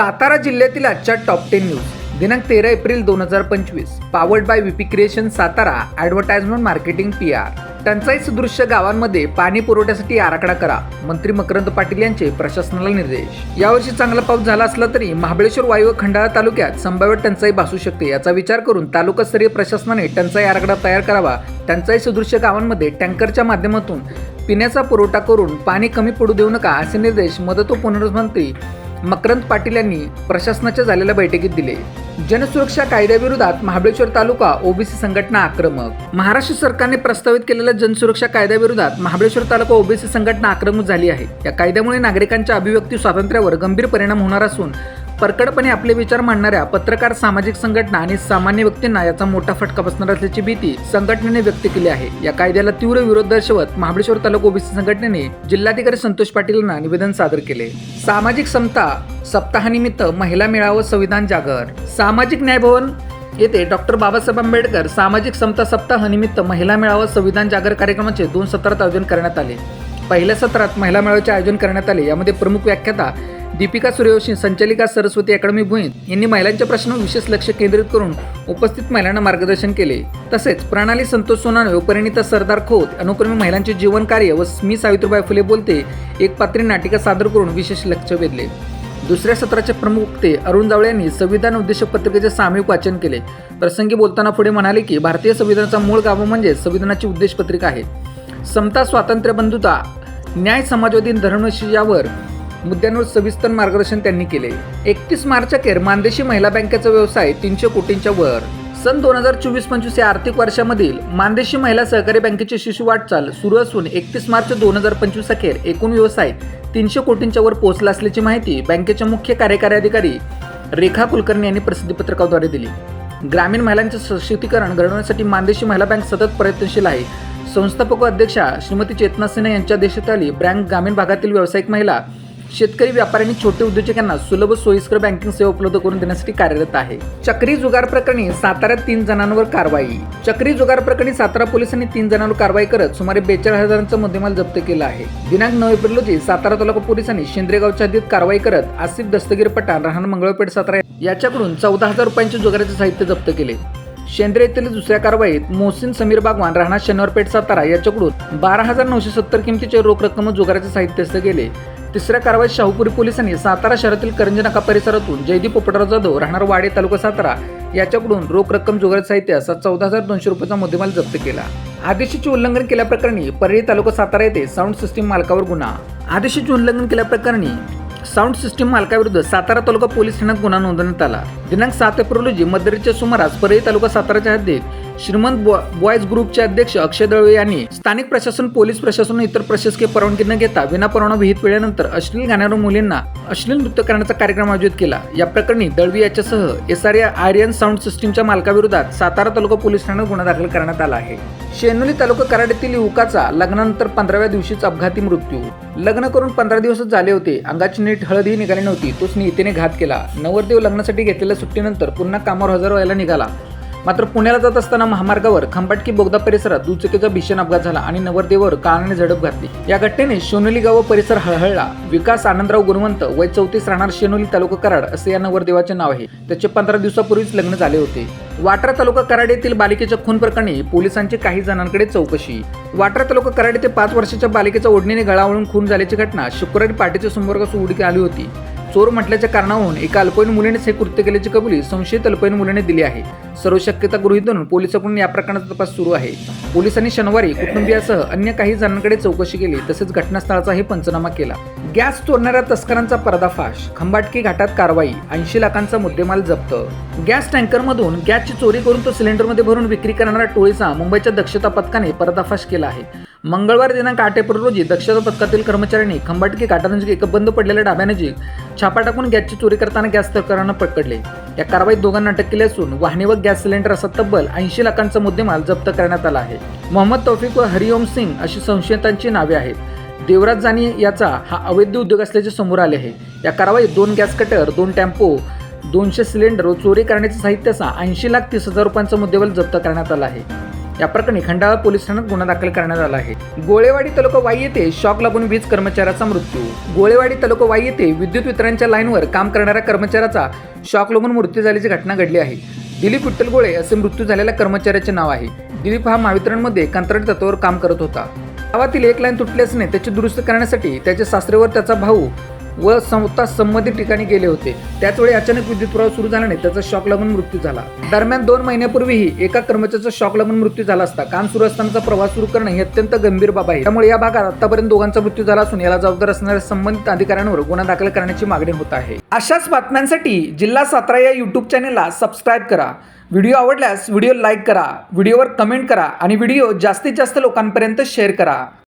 सातारा जिल्ह्यातील आजच्या top ten news दिनांक तेरा एप्रिल दोन हजार पंचवीस. Powered by VP creation Satara advertisement marketing P R टंचाई सदृश्य गावांमध्ये पाणी पुरवठ्यासाठी आराखडा करा मंत्री मकरंद पाटील यांचे प्रशासनाला निर्देश. यावर्षी चांगला पाऊस झाला असला तरी महाबळेश्वर वायू व खंडाळा तालुक्यात संभाव्य टंचाई भासू शकते याचा विचार करून तालुकास्तरीय प्रशासनाने टंचाई आराखडा तयार करावा. टंचाई सदृश्य गावांमध्ये टँकरच्या माध्यमातून पिण्याचा पुरवठा करून पाणी कमी पडू देऊ नका असे निर्देश मदत व पुनर्वसन मंत्री मकरंद पाटील यांनी प्रशासनाच्या झालेल्या बैठकीत दिले. जनसुरक्षा कायद्याविरोधात महाबळेश्वर तालुका ओबीसी संघटना आक्रमक. महाराष्ट्र सरकारने प्रस्तावित केलेल्या जनसुरक्षा कायद्याविरोधात महाबळेश्वर तालुका ओबीसी संघटना आक्रमक झाली आहे. या कायद्यामुळे नागरिकांच्या अभिव्यक्ती स्वातंत्र्यावर गंभीर परिणाम होणार असून परकडपणे आपले विचार मांडणाऱ्या पत्रकार सामाजिक संघटना आणि सामान्य व्यक्तींना याचा मोठा फटका बसणार असल्याची भीती संघटनेने व्यक्त केली आहे. या कायद्याला तीव्र विरोध दर्शवत महाबळेश्वर तालुका ओबीसी संघटनेने जिल्हाधिकारी संतोष पाटील यांना निवेदन सादर केले. सामाजिक समता सप्ताहानिमित्त महिला मेळावा संविधान जागर. सामाजिक न्याय भवन येथे डॉक्टर बाबासाहेब आंबेडकर सामाजिक समता सप्ताहानिमित्त महिला मेळावा संविधान जागर कार्यक्रमाचे दोन सत्रात आयोजन करण्यात आले. पहिल्या सत्रात महिला मेळाव्याचे आयोजन करण्यात आले. यामध्ये प्रमुख व्याख्याता दीपिका सूर्यवंशी संचालिका सरस्वती अकॅडमी भुईन यांनी महिलांच्या प्रश्नावर विशेष लक्ष केंद्रित करून उपस्थित महिलांना मार्गदर्शन केले. तसेच प्रणाली संतोष सोनाने व परिणिता सरदार खोत अनुक्रमे महिलांचे जीवन कार्य व मी सावित्रीबाई फुले बोलते एक पात्री नाटिका सादर करून विशेष लक्ष वेधले. दुसऱ्या सत्राचे प्रमुख वक्ते अरुण जावळे यांनी संविधान उद्देशक पत्रिकेचे सामूहिक वाचन केले. प्रसंगी बोलताना पुढे म्हणाले की भारतीय संविधानाचा मूळ गाभा म्हणजे संविधानाची उद्देश पत्रिका आहे. समता स्वातंत्र्य बंधुता न्याय समाजवादी धर्मशी यावर मुद्द्यांवर सविस्तर मार्गदर्शन त्यांनी केले. एकतीस मार्च अखेर मानदेशी महिला बँकेचा व्यवसाय तीनशे कोटींच्या वर. सन दोन हजार चोवीस पंचवीस या आर्थिक वर्षामधील मानदेशी महिला सहकारी बँकेची शिशु वाटचाल सुरू असून एकतीस मार्च दोन हजार पंचवीस अखेर एकूण व्यवसाय तीनशे कोटींच्या वर पोहोचला असल्याची माहिती बँकेच्या मुख्य कार्यकारी अधिकारी रेखा कुलकर्णी यांनी प्रसिद्धीपत्रकाद्वारे दिली. ग्रामीण महिलांचे सशक्तीकरण घडवण्यासाठी मानदेशी महिला बँक सतत प्रयत्नशील आहे. संस्थापक अध्यक्षा श्रीमती चेतना सिन्हा यांच्या देशातली बँक ग्रामीण भागातील व्यावसायिक महिला शेतकरी व्यापारी आणि छोटे उद्योजकांना सुलभ सोयीस्कर बँकिंग सेवा उपलब्ध करून देण्यासाठी कार्यरत आहे. चक्री जुगार प्रकरणी साताऱ्यात तीन जणांवर कारवाई. चक्री जुगार प्रकरणी सातारा पोलिसांनी तीन जणांवर कारवाई करत सुमारे बेचाळीस हजारांचा मुद्देमाल जप्त केला आहे. दिनांक नऊ एप्रिल रोजी सातारा तालुका पोलिसांनी शेंद्रेगावच्या हद्दीत कारवाई करत आसिफ दस्तगीर पठाण राहण मंगळपेठ सातारा याच्याकडून चौदा हजार रुपयांचे जुगाराचे साहित्य जप्त केले. शेंद्रे येथील दुसऱ्या कारवाईत मोहसिन समीर बागवान राहणार शनिवारपेठ सातारा याच्याकडून बारा हजार नऊशे सत्तर किमतीचे रोख रक्कम जुगाराचे साहित्य जप्त केले तिसऱ्या कारवाईत शाहूपुरी पोलिसांनी सातारा शहरातील करंजनाका परिसरातून जयदीप पोपटराव जाधव राहणार वाडे तालुका सातारा याच्याकडून रोख रक्कम जुगाराचे साहित्य असा चौदा हजार दोनशे रुपयाचा मुद्देमाल जप्त केला. आदेशाचे उल्लंघन केल्याप्रकरणी परळी तालुका सातारा येथे साऊंड सिस्टीम मालकावर गुन्हा. आदेशाचे उल्लंघन केल्याप्रकरणी साऊंड सिस्टीम मालकाविरुद्ध सातारा तालुका पोलीस ठाण्यात गुन्हा नोंदवण्यात आला. दिनांक सात एप्रिल रोजी मध्यरात्रीच्या सुमारास परळी तालुका साताराच्या हद्दीत श्रीमंत बॉ- बॉयज ग्रुपचे अध्यक्ष अक्षय दळवे यांनी स्थानिक प्रशासन पोलीस प्रशासन इतर प्रशासकीय परवानगी न घेता विनापरवाना विहित वेळेनंतर अश्लील गाण्यावर मुलींना अश्लील नृत्य करण्याचा कार्यक्रम आयोजित केला. या प्रकरणी दळवी याच्यासह एस आर आर्यन साऊंड सिस्टीमच्या मालकाविरोधात सातारा तालुका पोलीस ठाण्यात गुन्हा दाखल करण्यात आला आहे. शेनोली तालुका कराड युवकाचा लग्नानंतर पंधराव्या दिवशीच अपघाती मृत्यू. लग्न करून पंधरा दिवसच झाले होते. अंगाची नीट हळदही निघाली नव्हती. तोच नियतीने घात केला. नवरदेव लग्नासाठी घेतलेल्या सुट्टीनंतर पुन्हा कामावर हजर व्हायला निघाला. मात्र पुण्याला जात असताना महामार्गावर खंबाटकी बोगदा परिसरात दुचकीचा भीषण अपघात झाला आणि नवरदेवर काळाने झडप घातली. या घटनेने शेनोली गाव व परिसर हळहळला. विकास आनंदराव गुणवंत वय चौतीस राहणार शेनोली तालुका कराड असे या नवरदेवाचे नाव आहे. त्याचे पंधरा दिवसापूर्वीच लग्न झाले होते. वाटरा तालुका कराड येथील बालिकेच्या खून प्रकरणी पोलिसांची काही जणांकडे चौकशी. वाटरा तालुका कराड येथे पाच वर्षाच्या बालिकेच्या ओढणीने गळावळून खून झाल्याची घटना शुक्रवारी पहाटेच्या समोर उघडकी आली होती. चोर म्हटल्याच्या कारणावरून एका अल्पवयीन मुलीनेच हे कृत्य केल्याची कबुली संशयित अल्पवयीन मुलीने दिली आहे. सर्व शक्यता गृहीत धरून पोलिसांकडून या प्रकरणाचा तपास सुरू आहे. पोलिसांनी शनिवारी कुटुंबियासह अन्य काही जणांकडे चौकशी केली तसेच घटनास्थळाचाही पंचनामा केला. गॅस चोरणाऱ्या तस्करांचा पर्दाफाश खंबाटकी घाटात कारवाई ऐंशी लाखांचा मुद्देमाल जप्त. गॅस टँकरमधून गॅसची चोरी करून तो सिलेंडरमध्ये भरून विक्री करणाऱ्या टोळीचा मुंबईच्या दक्षता पथकाने पर्दाफाश केला आहे. मंगळवार दिनांक आठ एप्रिल रोजी दक्षता पथकातील कर्मचाऱ्यांनी खंबाटकी घाटानजीक एका बंद पडलेल्या डाब्यानजीक छापा टाकून गॅसची चोरी करताना गॅस तस्करांना पकडले. या कारवाईत दोघांना अटक केली असून वाहने व गॅस सिलेंडर असा तब्बल ऐंशी लाखांचा मुद्देमाल जप्त करण्यात आला आहे. मोहम्मद तौफिक व हरिओम सिंग अशी संशयितांची नावे आहेत. देवराज जानी याचा हा अवैध उद्योग असल्याचे समोर आले आहे. या कारवाईत दोन गॅस कटर दोन टेम्पो दोनशे सिलेंडर व चोरी करण्याचे साहित्याचा ऐंशी लाख तीस हजार रुपयांचा मुद्देमाल जप्त करण्यात आला आहे. या प्रकरणी खंडाळा पोलीस ठाण्यात गुन्हा दाखल करण्यात आला आहे. गोळेवाडी तालुका वाई येथे शॉक लागून वीज कर्मचाऱ्याचा मृत्यू. गोळेवाडी तालुका वाई येथे विद्युत वितरणच्या लाईनवर काम करणाऱ्या कर्मचाऱ्याचा शॉक लागून मृत्यू झाल्याची घटना घडली आहे. दिलीप विठ्ठल गोळे असे मृत्यू झालेल्या कर्मचाऱ्याचे नाव आहे. दिलीप हा महावितरणमध्ये कंत्राटी तत्वावर काम करत होता. गावातील एक लाईन तुटली असणे त्याची दुरुस्त करण्यासाठी त्याच्या सासरेवर त्याचा भाऊ व संस्था संबंधित ठिकाणी गेले होते. त्याचवेळी अचानक विद्युत प्रवाह सुरू झाल्याने त्याचा शॉक लागून मृत्यू झाला. दरम्यान दोन महिन्यापूर्वीही एका कर्मचाऱ्याचा शॉक लागून मृत्यू झाला असता काम सुरू असतानाचा प्रवास सुरू करणे ही अत्यंत गंभीर बाब आहे. त्यामुळे या भागात आतापर्यंत दोघांचा मृत्यू झाला असून याला जबाबदार असणाऱ्या संबंधित अधिकाऱ्यांवर गुन्हा दाखल करण्याची मागणी होत आहे. अशाच बातम्यांसाठी जिल्हा सातारा या युट्यूब चॅनेलला सबस्क्राईब करा. व्हिडिओ आवडल्यास व्हिडिओ लाईक करा व्हिडिओवर कमेंट करा आणि व्हिडिओ जास्तीत जास्त लोकांपर्यंत शेअर करा.